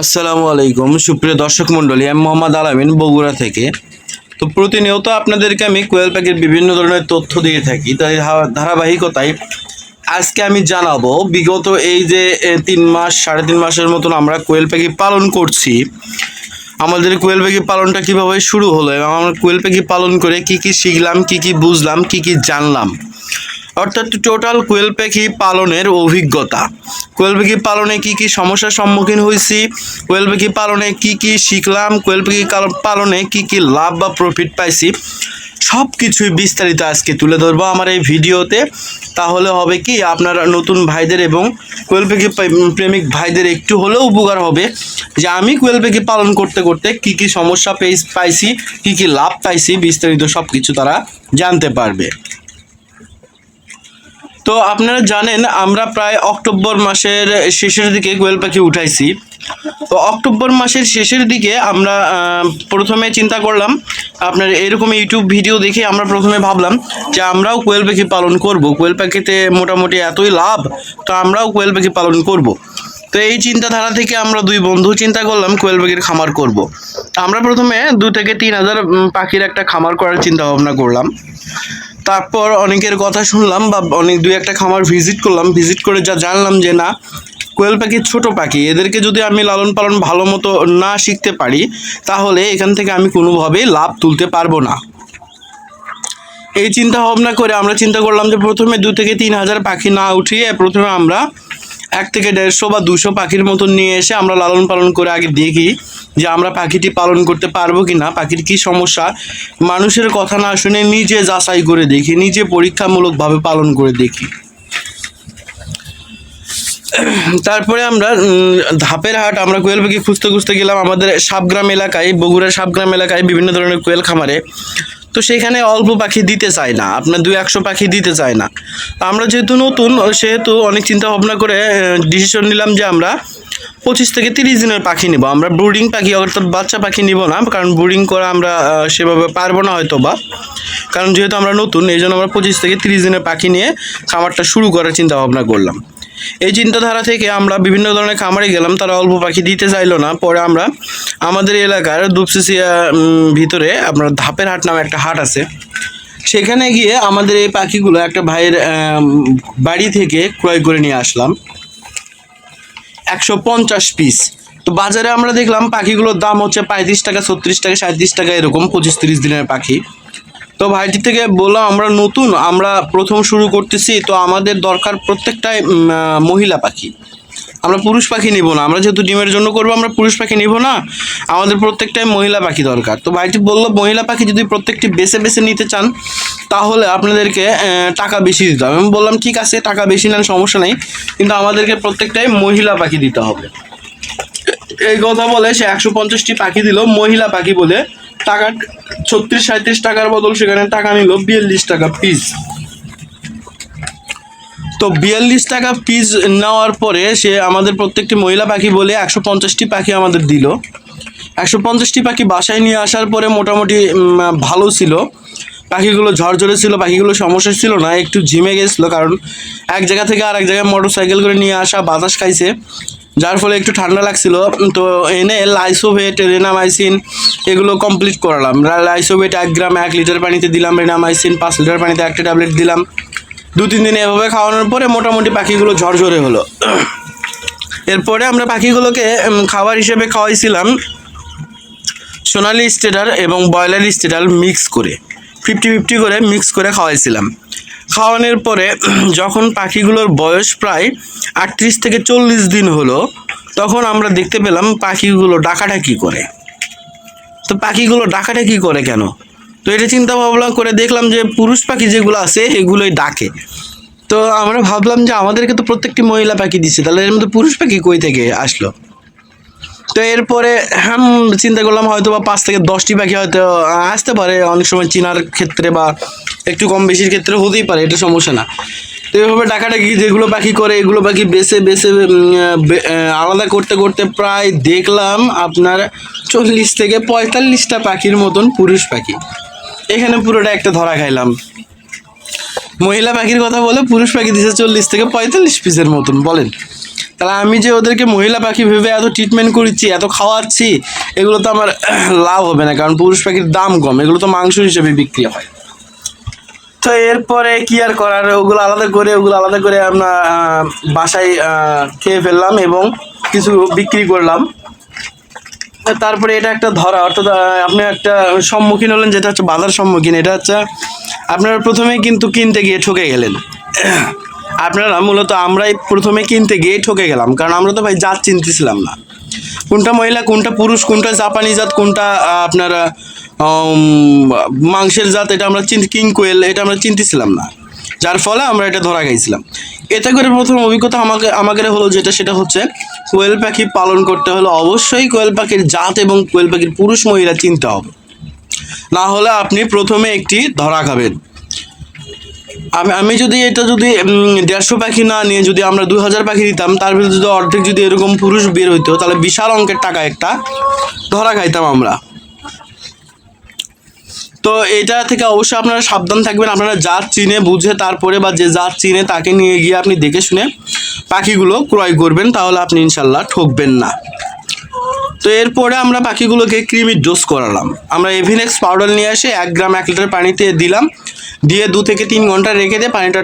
আসসালামু আলাইকুম সুপ্রিয় দর্শক মণ্ডলী, আমি মোহাম্মদ আলামিন, বগুড়া থেকে। তো প্রতিনিয়ত আপনাদেরকে আমি কোয়েল পাখির বিভিন্ন ধরনের তথ্য দিয়ে থাকি। তাই ধারাবাহিকতায় আজকে আমি জানাব, বিগত এই যে তিন মাস, সাড়ে তিন মাসের মতন আমরা কোয়েল পাখি পালন করছি, আমাদের কোয়েল পাখি পালনটা কীভাবে শুরু হলো এবং আমরা কোয়েল পাখি পালন করে কি কি শিখলাম, কি কি বুঝলাম, কি কি জানলাম অর্থাৎ টোটাল কোয়েল পাখি পালনের অভিজ্ঞতা। কোয়েল পাখি পালনে কি কি সমস্যার সম্মুখীন হয়েছি? কোয়েল পাখি পালনে কি কি শিখলাম? কোয়েল পাখি পালনে কি কি লাভ বা প্রফিট পাইছি? সব কিছুই বিস্তারিত আজকে তুলে ধরবো আমার এই ভিডিওতে। তাহলে হবে কি, আপনার নতুন ভাইদের এবং কোয়েল পাখি প্রেমিক ভাইদের একটু হলেও উপকার হবে যে আমি কোয়েল পাখি পালন করতে করতে কি কি সমস্যা পেয়ে পাইছি, কি কি লাভ পাইছি, বিস্তারিত সব কিছু তারা জানতে পারবে। তো আপনারা জানেন, আমরা প্রায় অক্টোবর মাসের শেষের দিকে কোয়েল পাখি উঠাইছি। তো অক্টোবর মাসের শেষের দিকে আমরা প্রথমে চিন্তা করলাম, আপনার এরকম ইউটিউব ভিডিও দেখে আমরা প্রথমে ভাবলাম যে আমরাও কোয়েল পাখি পালন করব। কোয়েল পাখিতে মোটামুটি এতই লাভ, তো আমরাও কোয়েল পাখি পালন করব। তো এই চিন্তাধারা থেকে আমরা দুই বন্ধু চিন্তা করলাম কোয়েল পাখির খামার করব। আমরা প্রথমে দু থেকে তিন হাজার পাখির একটা খামার করার চিন্তা ভাবনা করলাম। তারপর অনেকের কথা শুনলাম বা অনেক দুই একটা খামার ভিজিট করলাম ভিজিট করে যা জানলাম যে না, কোয়েল পাখি ছোট পাখি, এদেরকে যদি আমি লালন পালন ভালো মতো না শিখতে পারি, তাহলে এখান থেকে আমি কোনোভাবেই লাভ তুলতে পারব না। এই চিন্তা ভাবনা করে আমরা চিন্তা করলাম যে প্রথমে দু থেকে তিন হাজার পাখি না উঠিয়ে প্রথমে আমরা এক থেকে দেড়শো বা দুশো পাখির মতন নিয়ে এসে আমরা লালন পালন করে আগে দেখি যে আমরা পাখিটি পালন করতে পারব কি না পাখির কী সমস্যা। মানুষের কথা না শুনে নিজে যাচাই করে দেখি, নিজে পরীক্ষামূলকভাবে পালন করে দেখি। তারপরে আমরা ধাপের হাট আমরা কোয়েল পাখি খুঁজতে খুঁজতে গেলাম আমাদের সাবগ্রাম এলাকায়, বগুড়ার সাবগ্রাম এলাকায় বিভিন্ন ধরনের কোয়েল খামারে। তো সেখানে অল্প পাখি দিতে চায় না, আপনার দুই একশো পাখি দিতে চায় না। আমরা যেহেতু নতুন, সেহেতু অনেক চিন্তা ভাবনা করে ডিসিশন নিলাম যে আমরা পঁচিশ থেকে তিরিশ দিনের পাখি নিব। আমরা ব্রুডিং পাখি, অর্থাৎ বাচ্চা পাখি নিব না, কারণ ব্রুডিং করা আমরা সেভাবে পারব না হয়তো বা কারণ যেহেতু আমরা নতুন, এই জন্য আমরা পঁচিশ থেকে তিরিশ দিনের পাখি নিয়ে খামারটা শুরু করার চিন্তা ভাবনা করলাম। এই চিন্তাধারা থেকে আমরা বিভিন্ন ধরনের খামারে গেলাম, তারা অল্প পাখি দিতে চাইলো না। পরে আমরা আমাদের এলাকার দুপসিসিয়া ভিতরে আপনার ধাপের হাট নামে একটা হাট আছে। সেখানে গিয়ে আমাদের এই পাখিগুলো একটা ভাইয়ের বাড়ি থেকে ক্রয় করে নিয়ে আসলাম। একশো পঞ্চাশ পিস। তো বাজারে আমরা দেখলাম পাখিগুলোর দাম হচ্ছে পঁয়ত্রিশ টাকা, ছত্রিশ টাকা সাঁত্রিশ টাকা, এরকম পঁচিশ তিরিশ দিনের পাখি। তো ভাইটি থেকে বললাম, আমরা নতুন, আমরা প্রথম শুরু করতেছি, তো আমাদের দরকার প্রত্যেকটাই মহিলা পাখি। আমরা পুরুষ পাখি নিব না, আমরা যেহেতু ডিমের জন্য করব, আমরা পুরুষ পাখি নিব না, আমাদের প্রত্যেকটাই মহিলা পাখি দরকার। তো ভাইটি বলল, মহিলা পাখি যদি প্রত্যেকটি বেছে বেছে নিতে চান, তাহলে আপনাদেরকে টাকা বেশি দিতে হবে। আমি বললাম, ঠিক আছে, টাকা বেশি নেন, সমস্যা নেই, কিন্তু আমাদেরকে প্রত্যেকটাই মহিলা পাখি দিতে হবে। এই কথা বলে সে একশো পঞ্চাশটি পাখি দিল, মহিলা পাখি বলে। টাকা, ছত্রিশ সাঁত্রিশ টাকার বদল সেখানে টাকা নিল, বিয়াল্লিশ টাকা পিস তো বিয়াল্লিশ টাকা পিস নেওয়ার পরে সে আমাদের প্রত্যেকটি মহিলা পাখি বলে একশো পঞ্চাশটি পাখি আমাদের দিল। একশো পঞ্চাশটি পাখি বাসায় নিয়ে আসার পরে মোটামুটি ভালো ছিল। পাখিগুলো ঝরঝরে ছিল, পাখিগুলো সমস্যা ছিল না, একটু ঝিমে গেছিল, কারণ এক জায়গা থেকে আর এক জায়গায় মোটর সাইকেল করে নিয়ে আসা বাতাস খাইছে। যার ফলে একটু ঠান্ডা লাগছিল, তো এনে লাইসোভেট, রেনামাইসিন এগুলো কমপ্লিট করালাম। লাইসোভেট এক গ্রাম, এক লিটার পানিতে দিলাম, রেনামাইসিন পাঁচ লিটার পানিতে একটা ট্যাবলেট দিলাম। দু তিন দিন এভাবে খাওয়ানোর পরে মোটামুটি পাখিগুলো ঝরঝরে হলো। এরপরে আমরা পাখিগুলোকে খাবার হিসেবে খাওয়াইছিলাম সোনালি স্টেডার এবং ব্রয়লার স্টেডার মিক্স করে ফিফটি ফিফটি করে মিক্স করে খাওয়াইছিলাম। খাওয়ানোর পরে যখন পাখিগুলোর বয়স প্রায় আটত্রিশ থেকে চল্লিশ দিন হলো, তখন আমরা দেখতে পেলাম পাখিগুলো ডাকাডাকি করে। তো পাখিগুলো ডাকাডাকি করে কেন? তো এটা চিন্তা ভাবনা করে দেখলাম যে পুরুষ পাখি যেগুলো আছে, এগুলোই ডাকে। তো আমরা ভাবলাম যে আমাদেরকে তো প্রত্যেকটি মহিলা পাখি দিচ্ছে, তাহলে এর মধ্যে পুরুষ পাখি কই থেকে আসলো? তো এরপরে হাম চিন্তা করলাম হয়তো বা পাঁচ থেকে দশটি পাখি হয়তো আসতে পারে। অনেক সময় চিনার ক্ষেত্রে বা একটু কম বেশির ক্ষেত্রে হতেই পারে, এটা সমস্যা না। তো এভাবে ডাকাডাকি যেগুলো পাখি করে, এগুলো পাখি বেছে বেছে আলাদা করতে করতে প্রায় দেখলাম আপনার চল্লিশ থেকে পঁয়তাল্লিশটা পাখির মতন পুরুষ পাখি। এখানে পুরোটা একটা ধরা খাইলাম। মহিলা পাখির কথা বলে পুরুষ পাখি দিছে চল্লিশ থেকে পঁয়তাল্লিশ পিসের মতন, বলেন। তাহলে আমি যে ওদেরকে মহিলা পাখি ভেবে এত ট্রিটমেন্ট করছি, এত খাওয়াচ্ছি, এগুলো তো আমার লাভ হবে না, কারণ পুরুষ পাখির দাম কম, এগুলো তো মাংস হিসেবে বিক্রি হয়। তো এরপরে কি আর করার, ওগুলো আলাদা করে, ওগুলো আলাদা করে আমরা বাসায় খেয়ে ফেললাম এবং কিছু বিক্রি করলাম। তারপরে এটা একটা ধরা, অর্থাৎ আপনি একটা সম্মুখীন হলেন, যেটা হচ্ছে বাধার সম্মুখীন, এটা হচ্ছে আপনারা প্রথমেই কিন্তু কিনতে গিয়ে ঠকে গেলেন। আপনারা মূলত আমরাই প্রথমে কিনতে গিয়ে ঠকে গেলাম। কারণ আমরা তো ভাই জাত চিনতেছিলাম না। কোনটা মহিলা, কোনটা পুরুষ, কোনটা জাপানি জাত, কোনটা আপনার মাংসের জাত, এটা আমরা চিন, কিং কোয়েল, এটা আমরা চিনতেছিলাম না। যার ফলে আমরা এটা ধরা গেছিলাম এতে করে প্রথম অভিজ্ঞতা আমাকে, আমাদের হলো যেটা, সেটা হচ্ছে কোয়েল পাখি পালন করতে হলে অবশ্যই কোয়েল পাখির জাত এবং কোয়েল পাখির পুরুষ মহিলা চিনতে হবে। না হলে আপনি প্রথমে একটি ধরা খাবেন। আমি আমি যদি এটা যদি দেড়শো পাখি না নিয়ে যদি আমরা দু হাজার পাখি দিতাম তার ভিতরে যদি অর্ধেক যদি এরকম পুরুষ বের হইতো, তাহলে বিশাল অঙ্কের টাকা একটা ধরা খাইতাম আমরা। তো এটা থেকে অবশ্যই আপনারা সাবধান থাকবেন, আপনারা জাত চিনে বুঝে তারপরে বা যে জাত চিনে তাকে নিয়ে গিয়ে আপনি দেখে শুনে পাখিগুলো ক্রয় করবেন, তাহলে আপনি ইনশাল্লাহ ঠকবেন না। তো এরপরে আমরা পাখিগুলোকে ক্রিমির ডোজ করালাম। আমরা এভিনেক্স পাউডার নিয়ে এসে এক গ্রাম এক লিটার পানিতে দিলাম। দিয়ে দু থেকে তিন ঘণ্টা রেখে দিয়ে পানিটা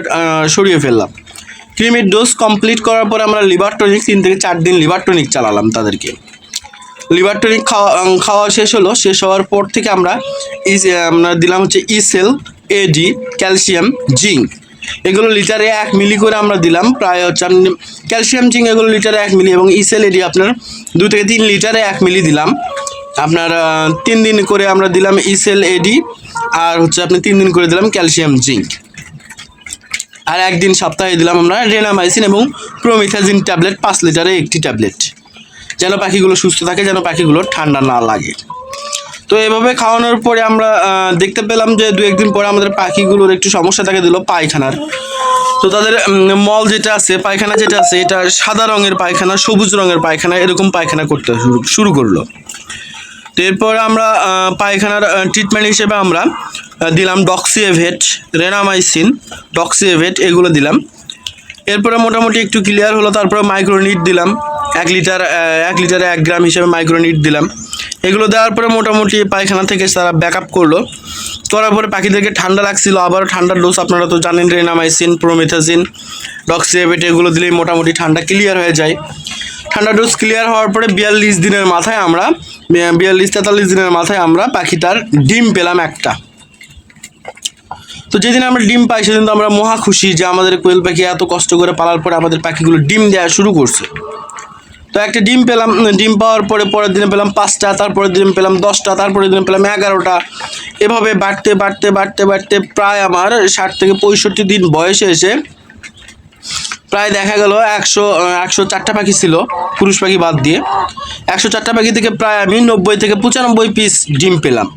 সরিয়ে ফেললাম। ক্রিমের ডোজ কমপ্লিট করার পর আমরা লিভার টনিক, তিন থেকে চার দিন লিভার টনিক চালালাম তাদেরকে। লিভার টনিক খাওয়া খাওয়া শেষ হলো, শেষ হওয়ার পর থেকে আমরা ইস আমরা দিলাম হচ্ছে ইসেল এডি ক্যালসিয়াম জিঙ্ক এগুলো লিটারে এক মিলি করে আমরা দিলাম, প্রায় হচ্ছে আপনি ক্যালসিয়াম জিঙ্ক এগুলো লিটারে এক মিলি এবং ইসেল এডি আপনার দু থেকে তিন লিটারে এক মিলি দিলাম। আপনার তিন দিন করে আমরা দিলাম ইসেল এডি আর হচ্ছে আপনি তিন দিন করে দিলাম ক্যালসিয়াম জিঙ্ক। আর একদিন সপ্তাহে দিলাম আমরা রেনামাইসিন এবং প্রোমিথাজিন ট্যাবলেট, পাঁচ লিটারে একটি ট্যাবলেট। যেন পাখিগুলো সুস্থ থাকে, যেন পাখিগুলো ঠান্ডা না লাগে। তো এভাবে খাওয়ানোর পরে আমরা দেখতে পেলাম যে দু একদিন পরে আমাদের পাখিগুলোর একটু সমস্যা দেখা দিল পায়খানার। তো তাদের মল যেটা আছে, পায়খানা যেটা আছে, এটা সাদা রঙের পায়খানা, সবুজ রঙের পায়খানা, এরকম পায়খানা করতে শুরু শুরু করল। এরপর আমরা পায়খানার ট্রিটমেন্ট হিসেবে আমরা দিলাম ডক্সিএভেট রেনামাইসিন ডক্সিএভেট এগুলো দিলাম। এরপরে মোটামুটি একটু ক্লিয়ার হলো, তারপরে মাইক্রোনিট দিলাম। এক লিটার এক লিটারে এক গ্রাম হিসেবে মাইক্রোনিট দিলাম। এগুলো দেওয়ার পরে মোটামুটি পায়খানা থেকে তারা ব্যাক আপ করল। করার পরে পাখিদেরকে ঠান্ডা লাগছিল আবারও ঠান্ডার ডোজ আপনারা তো জানেন রেনামাইসিন প্রোমেথাজিন ডক্সিএভেট এগুলো দিলেই মোটামুটি ঠান্ডা ক্লিয়ার হয়ে যায়। ঠান্ডা ডোজ ক্লিয়ার হওয়ার পরে বিয়াল্লিশ দিনের মাথায় আমরা বিয়াল্লিশ তেতাল্লিশ দিনের মাথায় আমরা পাখিটার ডিম পেলাম একটা। তো যেদিন আমরা ডিম পাই, সেদিন তো আমরা মহা খুশি যে আমাদের কোয়েল পাখি এত কষ্ট করে পালার পরে আমাদের পাখিগুলো ডিম দেওয়া শুরু করছে। তো একটা ডিম পেলাম, ডিম পাওয়ার পরে পরের দিনে পেলাম পাঁচটা, তারপরের দিন পেলাম দশটা, তারপরের দিনে পেলাম এগারোটা। এভাবে বাড়তে বাড়তে বাড়তে বাড়তে প্রায় আমার ষাট থেকে পঁয়ষট্টি দিন বয়সে এসে প্রায় দেখা গেল একশো একশো চারটা পাখি ছিল পুরুষ পাখি বাদ দিয়ে। একশো চারটা পাখি থেকে প্রায় আমি নব্বই থেকে পঁচানব্বই পিস ডিম পেলাম।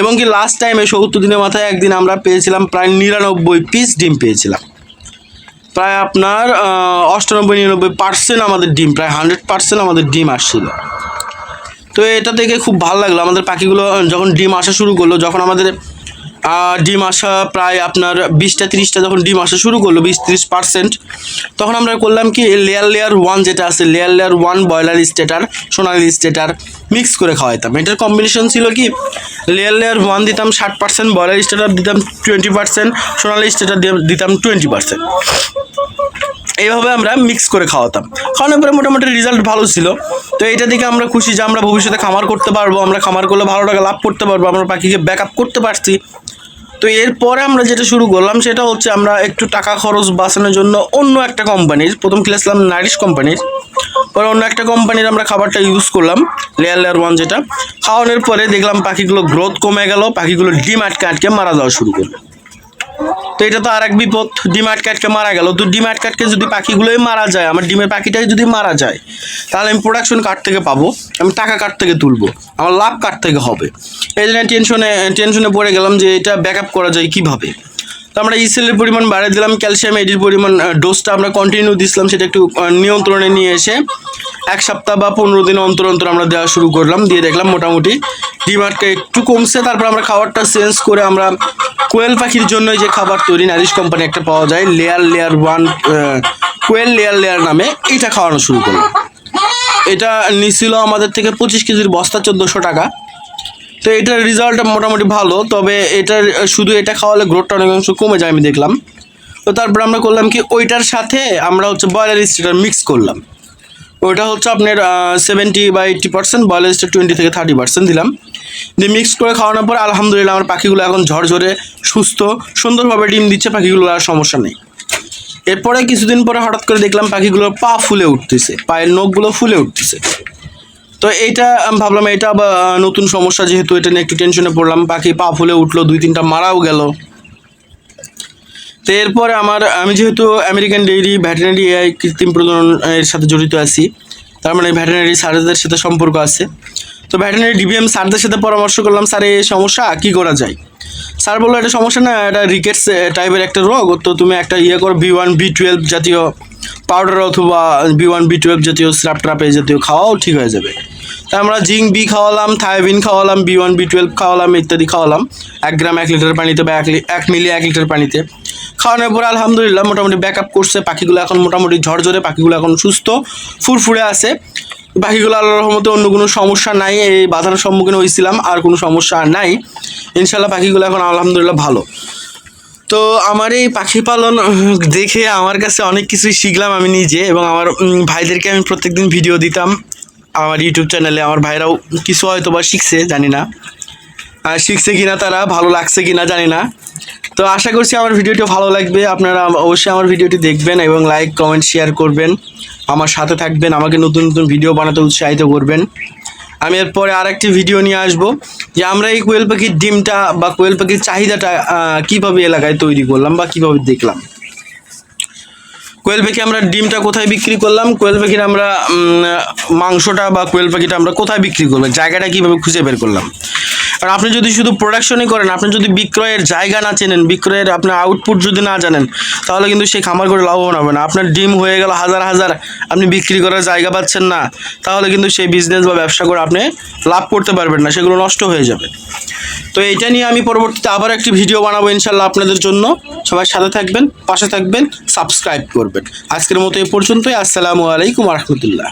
এবং কি লাস্ট টাইমে সত্তর দিনের মাথায় একদিন আমরা পেয়েছিলাম প্রায় নিরানব্বই পিস ডিম পেয়েছিলাম। প্রায় আপনার অষ্টানব্বই, নিরানব্বই পার্সেন্ট আমাদের ডিম, প্রায় হান্ড্রেড পার্সেন্ট আমাদের ডিম আসছিল। তো এটা থেকে খুব ভালো লাগল। আমাদের পাখিগুলো যখন ডিম আসা শুরু করল, যখন আমাদের ডিম আসা প্রায় আপনার বিশটা, তিরিশটা যখন ডিম আসা শুরু করল, বিশ, তিরিশ পার্সেন্ট তখন আমরা করলাম কি লেয়ার লেয়ার ওয়ান যেটা আছে layer layer one broiler starter Sonali starter mix করে খাওয়াইতাম। এটার কম্বিনেশন ছিল কি লেয়ার লেয়ার ওয়ান দিতাম ষাট পার্সেন্ট ব্রয়লার স্টেটার দিতাম টোয়েন্টি পার্সেন্ট সোনালি স্টেটার দিতাম টোয়েন্টি পার্সেন্ট এইভাবে আমরা মিক্স করে খাওয়াতাম। খাওয়ানোর পরে মোটামুটি রেজাল্ট ভালো ছিল। তো এটা দেখে আমরা খুশি যে আমরা ভবিষ্যতে খামার করতে পারব, আমরা খামার করলে ভালো টাকা লাভ করতে পারব, আমরা পাখিকে ব্যাক আপ করতে পারছি। তো এরপরে আমরা যেটা শুরু করলাম সেটা হচ্ছে আমরা একটু টাকা খরচ বাঁচানোর জন্য অন্য একটা কোম্পানির প্রথম খেলেছিলাম নারিশ কোম্পানির পরে অন্য একটা কোম্পানির আমরা খাবারটা ইউজ করলাম লেয়ার লেয়ার ওয়ান যেটা। খাওয়ানোর পরে দেখলাম পাখিগুলো গ্রোথ কমে গেল পাখিগুলো ডিম আটকে আটকে মারা যাওয়া শুরু করল। তো এটা তো আর এক বিপদ। ডিম আটকে আটকে মারা গেল। তো ডিম আটকে কাটকে যদি পাখিগুলোই মারা যায়, আমার ডিমের পাখিটাই যদি মারা যায়, তাহলে আমি প্রোডাকশন কার্ড থেকে পাবো, আমি টাকা কার্ড থেকে তুলবো, আমার লাভ কার্ড থেকে হবে। এই জন্য টেনশনে টেনশনে পড়ে গেলাম যে এটা ব্যাক আপ করা যায় কীভাবে? তো আমরা ইসেলের পরিমাণ বাড়িয়ে দিলাম ক্যালসিয়াম এডির পরিমাণ ডোজটা আমরা কন্টিনিউ দিছিলাম, সেটা একটু নিয়ন্ত্রণে নিয়ে এসে এক সপ্তাহ বা পনেরো দিন অন্তর অন্তর আমরা দেওয়া শুরু করলাম, দিয়ে দেখলাম মোটামুটি ডিমার্টটা একটু কমছে। তারপর আমরা খাবারটা চেঞ্জ করে আমরা কোয়েল পাখির জন্য যে খাবার তৈরি, নারিশ কোম্পানি একটা পাওয়া যায় layer layer one quail layer layer নামে এইটা খাওয়ানো শুরু করলাম। এটা নিছিল আমাদের থেকে পঁচিশ কেজির বস্তা চোদ্দোশো টাকা। তো এটার রেজাল্ট মোটামুটি ভালো, তবে এটার, শুধু এটা খাওয়ালে গ্রোথটা অনেক অংশ কমে যায় আমি দেখলাম। তো তারপর আমরা করলাম কি, ওইটার সাথে আমরা হচ্ছে বয়লার স্টেটার মিক্স করলাম। ওইটা হচ্ছে আপনার সেভেন্টি বা eighty percent boiler state twenty থেকে থার্টি পার্সেন্ট দিলাম। দিয়ে মিক্স করে খাওয়ানোর পর আলহামদুলিল্লাহ আমার পাখিগুলো এখন ঝরঝরে সুস্থ, সুন্দরভাবে ডিম দিচ্ছে পাখিগুলো আর সমস্যা নেই। এরপরে কিছুদিন পরে হঠাৎ করে দেখলাম পাখিগুলোর পা ফুলে উঠতেছে, পায়ের নখগুলো ফুলে উঠতেছে। তো এইটা ভাবলাম এটা নতুন সমস্যা যেহেতু এটা নিয়ে একটু টেনশনে পড়লাম পাখি পা ফুলে উঠল, দুই তিনটা মারাও গেল। তো এরপরে আমার, আমি যেহেতু আমেরিকান ডেইরি ভ্যাটেনারি এআই কৃত্রিম প্রজনন এর সাথে জড়িত আছি, তার মানে ভ্যাটেনারি স্যারদের সাথে সম্পর্ক আছে। তো ভ্যাটেনারি ডিবিএম স্যারদের সাথে পরামর্শ করলাম, স্যার, এই সমস্যা কী করা যায়? স্যার বলল, এটা সমস্যা না, এটা রিকেটস টাইপের একটা রোগ, তো তুমি একটা ইয়ে করো বি ওয়ান বি টুয়েলভ জাতীয় পাউডার অথবা বি ওয়ান বি টুয়েলভ জাতীয় স্ল্যাপ ট্রাপ এই জাতীয় খাওয়াও ঠিক হয়ে যাবে। তা আমরা জিঙ্ক বি খাওয়ালাম, থায়াবিন খাওয়ালাম বি ওয়ান বি টুয়েলভ খাওয়ালাম, ইত্যাদি খাওয়ালাম। এক গ্রাম, এক লিটার পানিতে বা এক মিলি, এক লিটার পানিতে। খাওয়ানোর পরে আলহামদুলিল্লাহ মোটামুটি ব্যাক আপ করছে। পাখিগুলো এখন মোটামুটি ঝরঝরে, পাখিগুলো এখন সুস্থ, ফুরফুরে আছে। পাখিগুলো আল্লাহর রহমতে অন্য কোনো সমস্যা নাই। এই বাধার সম্মুখীন হয়েছিলাম, আর কোনো সমস্যা নাই। ইনশাল্লাহ পাখিগুলো এখন আলহামদুলিল্লাহ ভালো। তো আমার এই পাখি পালন দেখে আমার কাছে অনেক কিছুই শিখলাম আমি নিজে এবং আমার ভাইদেরকে আমি প্রত্যেকদিন ভিডিও দিতাম। আমার ইউটিউব চ্যানেলে আমার ভাইরাও কিছু হয়তো বা শিখছে, জানি না। আর শিখছে কিনা তারা, ভালো লাগছে কিনা জানি না। তো আশা করছি আমার ভিডিওটি ভালো লাগবে। আপনারা অবশ্যই আমার ভিডিওটি দেখবেন এবং লাইক কমেন্ট শেয়ার করবেন। আমার সাথে থাকবেন, আমাকে নতুন নতুন ভিডিও বানাতে উৎসাহিত করবেন। আমি এরপরে আর একটি ভিডিও নিয়ে আসব যে আমরা এই কোয়েল পাখির ডিমটা বা কোয়েল পাখির চাহিদাটা কীভাবে এলাকায় তৈরি করলাম বা কীভাবে দেখলাম? কোয়েল পাখি আমরা ডিমটা কোথায় বিক্রি করলাম? কোয়েল পাখির আমরা মাংসটা বা কোয়েল পাখিটা আমরা কোথায় বিক্রি করব জায়গাটা কীভাবে খুঁজে বের করলাম? আর আপনি যদি শুধু প্রোডাকশনই করেন, আপনি যদি বিক্রয়ের জায়গা না চেনেন, বিক্রয়ের আপনার আউটপুট যদি না জানেন, তাহলে কিন্তু সেই খামার করে লাভবান হবে না। আপনার ডিম হয়ে গেল হাজার হাজার, আপনি বিক্রি করার জায়গা পাচ্ছেন না, তাহলে কিন্তু সেই বিজনেস বা ব্যবসা করে আপনি লাভ করতে পারবেন না, সেগুলো নষ্ট হয়ে যাবে। তো এটা নিয়ে আমি পরবর্তীতে আবার একটি ভিডিও বানাবো ইনশাল্লাহ আপনাদের জন্য। সবাই সাথে থাকবেন, পাশে থাকবেন সাবস্ক্রাইব করবেন। আজকের মতো এই পর্যন্তই, আসসালামু আলাইকুম রহমতুল্লাহ।